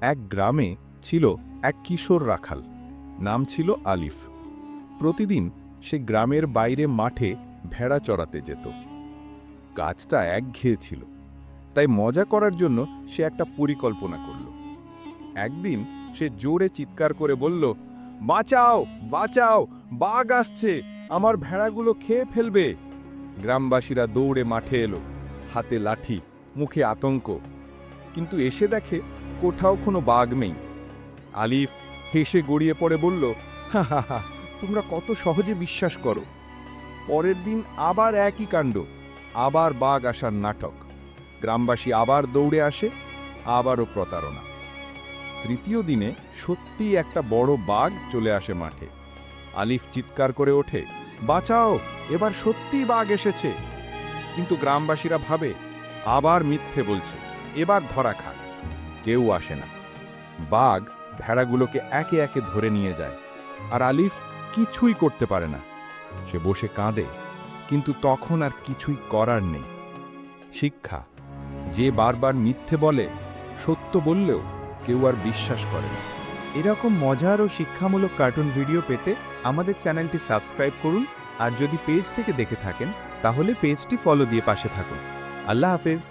এক গ্রামে ছিল এক কিশোর রাখাল, নাম ছিল আলিফ। প্রতিদিন সে গ্রামের বাইরে মাঠে ভেড়া চড়াতে যেত। কাজটা একঘেয়ে ছিল, তাই মজা করার জন্য সে একটা পরিকল্পনা করল। একদিন সে জোরে চিৎকার করে বলল, বাঁচাও বাঁচাও, বাঘ আসছে, আমার ভেড়াগুলো খেয়ে ফেলবে। গ্রামবাসীরা দৌড়ে মাঠে এলো, হাতে লাঠি, মুখে আতঙ্ক। কিন্তু এসে দেখে কোথাও কোনো বাঘ নেই। আলিফ হেসে গড়িয়ে পড়ে বলল, হা হা হা, তোমরা কত সহজে বিশ্বাস করো। পরের দিন আবার একই কাণ্ড, আবার বাঘ আসার নাটক। গ্রামবাসী আবার দৌড়ে আসে, আবারও প্রতারণা। তৃতীয় দিনে সত্যিই একটা বড় বাঘ চলে আসে মাঠে। আলিফ চিৎকার করে ওঠে, বাঁচাও, এবার সত্যিই বাঘ এসেছে। কিন্তু গ্রামবাসীরা ভাবে, আবার মিথ্যে বলছে, এবার ধরা খাক। কেউ আসে না। বাঘ ভেড়াগুলোকে একে একে ধরে নিয়ে যায় আর আলিফ কিছুই করতে পারে না। সে বসে কাঁদে, কিন্তু তখন আর কিছুই করার নেই। শিক্ষা, যে বারবার মিথ্যে বলে, সত্য বললেও কেউ আর বিশ্বাস করে না। এরকম মজার ও শিক্ষামূলক কার্টুন ভিডিও পেতে আমাদের চ্যানেলটি সাবস্ক্রাইব করুন আর যদি পেজ থেকে দেখে থাকেন, তাহলে পেজটি ফলো দিয়ে পাশে থাকুন। আল্লাহ হাফেজ।